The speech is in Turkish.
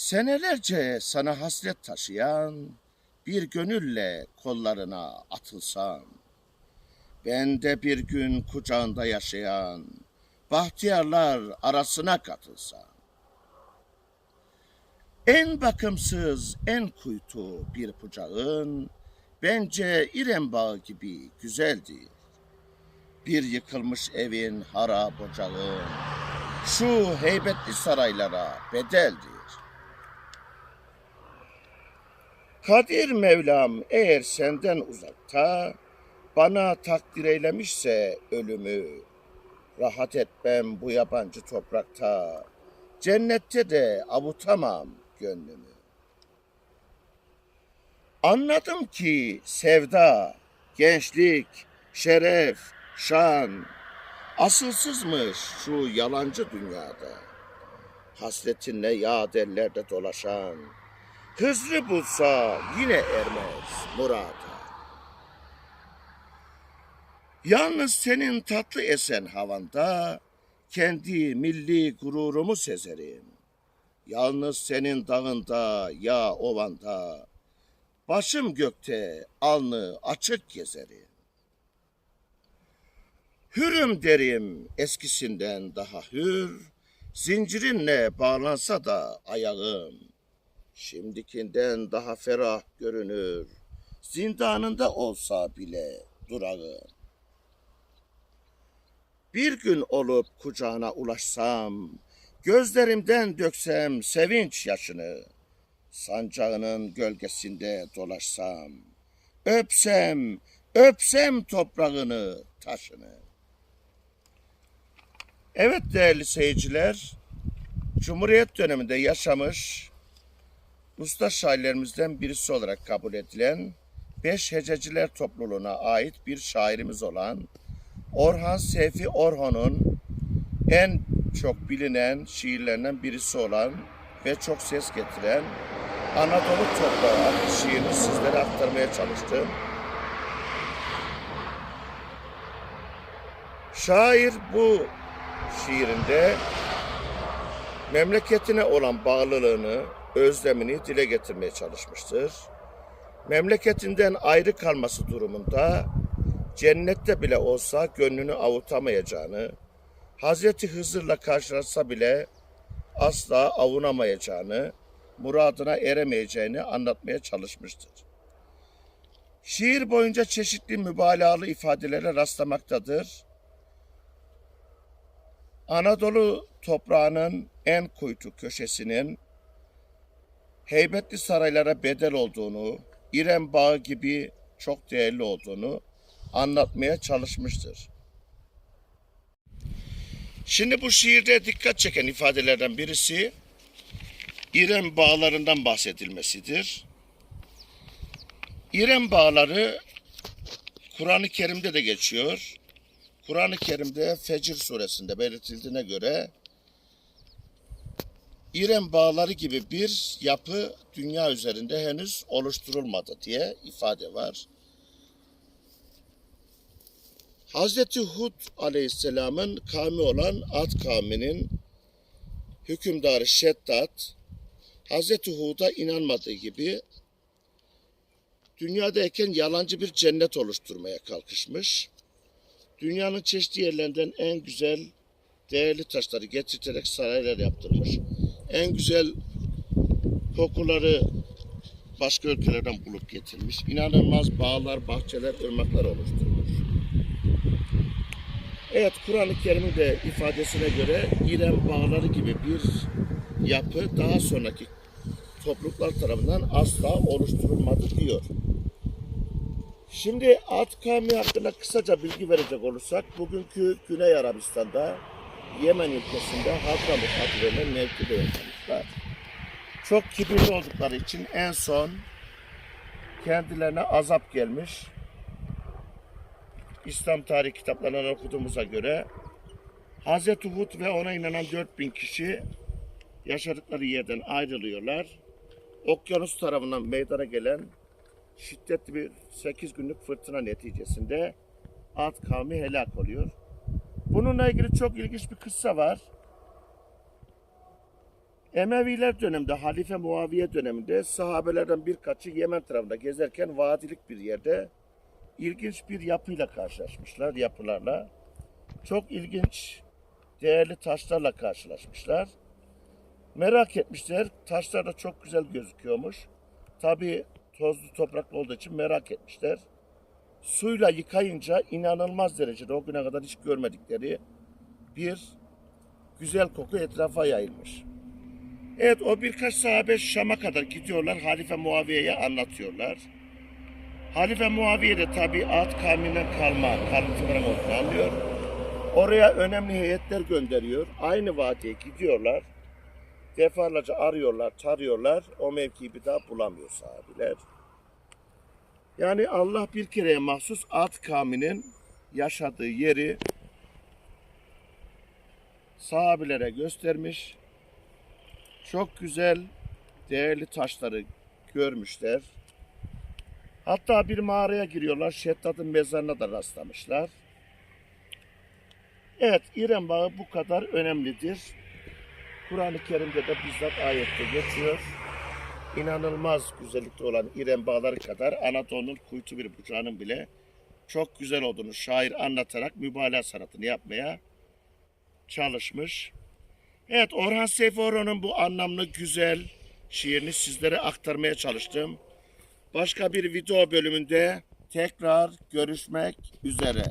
Senelerce sana hasret taşıyan bir gönülle kollarına atılsam. Ben de bir gün kucağında yaşayan bahtiyarlar arasına katılsam. En bakımsız, en kuytu bir bucağın bence İrem Bağı gibi güzeldir. Bir yıkılmış evin harap ocağın şu heybetli saraylara bedeldir. Kadir Mevlam eğer senden uzakta bana takdir eylemişse ölümü rahat etmem bu yabancı toprakta cennette de avutamam gönlümü. Anladım ki sevda, gençlik, şeref, şan asılsızmış şu yalancı dünyada. Hasretinle yağ dellerde dolaşan Hızlı bulsa yine ermez murada. Yalnız senin tatlı esen havanda kendi milli gururumu sezerim. Yalnız senin dağında ya ovanda başım gökte alnı açık gezerim. Hürüm derim eskisinden daha hür, zincirinle bağlansa da ayağım. Şimdikinden daha ferah görünür. Zindanında olsa bile durağım. Bir gün olup kucağına ulaşsam, gözlerimden döksem sevinç yaşını, sancağının gölgesinde dolaşsam, öpsem, öpsem toprağını, taşını. Evet değerli seyirciler, Cumhuriyet döneminde yaşamış, usta şairlerimizden birisi olarak kabul edilen Beş Hececiler topluluğuna ait bir şairimiz olan Orhan Seyfi Orhan'ın en çok bilinen şiirlerinden birisi olan ve çok ses getiren Anadolu Toprağı şiirini sizlere aktarmaya çalıştım. Şair bu şiirinde memleketine olan bağlılığını, özlemini dile getirmeye çalışmıştır. Memleketinden ayrı kalması durumunda cennette bile olsa gönlünü avutamayacağını, Hazreti Hızır'la karşılaşsa bile asla avunamayacağını, muradına eremeyeceğini anlatmaya çalışmıştır. Şiir boyunca çeşitli mübalağalı ifadelere rastlamaktadır. Anadolu toprağının en kuytu köşesinin heybetli saraylara bedel olduğunu, İrem Bağı gibi çok değerli olduğunu anlatmaya çalışmıştır. Şimdi bu şiirde dikkat çeken ifadelerden birisi İrem bağlarından bahsedilmesidir. İrem bağları Kur'an-ı Kerim'de de geçiyor. Kur'an-ı Kerim'de Fecr suresinde belirtildiğine göre İrem bağları gibi bir yapı dünya üzerinde henüz oluşturulmadı diye ifade var. Hazreti Hud aleyhisselamın kavmi olan Ad kavminin hükümdarı Şeddat, Hazreti Hud'a inanmadığı gibi dünyadayken yalancı bir cennet oluşturmaya kalkışmış. Dünyanın çeşitli yerlerinden en güzel, değerli taşları getirterek saraylar yaptırmış. En güzel kokuları başka ülkelerden bulup getirmiş. İnanılmaz bağlar, bahçeler, ırmaklar oluşturmuş. Evet, Kur'an-ı Kerim'in de ifadesine göre İrem bağları gibi bir yapı daha sonraki topluluklar tarafından asla oluşturulmadı diyor. Şimdi kavmi hakkında kısaca bilgi verecek olursak, bugünkü Güney Arabistan'da Yemen ülkesinde Hadramut adı verilen mevkide yaşamışlar. Çok kibirli oldukları için en son kendilerine azap gelmiş. İslam tarih kitaplarından okuduğumuza göre Hz. Hud ve ona inanan 4000 kişi yaşadıkları yerden ayrılıyorlar. Okyanus tarafından meydana gelen şiddetli bir 8 günlük fırtına neticesinde Ad kavmi helak oluyor. Bununla ilgili çok ilginç bir kıssa var. Emeviler döneminde, Halife Muaviye döneminde sahabelerden birkaçı Yemen tarafında gezerken vadilik bir yerde ilginç bir yapıyla karşılaşmışlar, yapılarla. Çok ilginç, değerli taşlarla karşılaşmışlar. Merak etmişler, taşlar da çok güzel gözüküyormuş. Tabii tozlu topraklı olduğu için merak etmişler. Suyla yıkayınca inanılmaz derecede o güne kadar hiç görmedikleri bir güzel koku etrafa yayılmış. Evet o birkaç sahabe Şam'a kadar gidiyorlar. Halife Muaviye'ye anlatıyorlar. Halife Muaviye de tabi Ad kavminden kalma kalıntıların olduğunu anlıyor. Oraya önemli heyetler gönderiyor. Aynı vadiye gidiyorlar. Defalarca arıyorlar, tarıyorlar. O mevkiyi bir daha bulamıyor sahabiler. Yani Allah bir kereye mahsus Ad kavminin yaşadığı yeri sahabilere göstermiş. Çok güzel, değerli taşları görmüşler. Hatta bir mağaraya giriyorlar. Şeddad'ın mezarına da rastlamışlar. Evet, İrem Bağı bu kadar önemlidir. Kur'an-ı Kerim'de de bizzat ayette geçiyor. İnanılmaz güzellikte olan İrem Bağları kadar Anadolu'nun kuytu bir bucağının bile çok güzel olduğunu şair anlatarak mübalağa sanatını yapmaya çalışmış. Evet Orhan Seyfi bu anlamlı güzel şiirini sizlere aktarmaya çalıştım. Başka bir video bölümünde tekrar görüşmek üzere.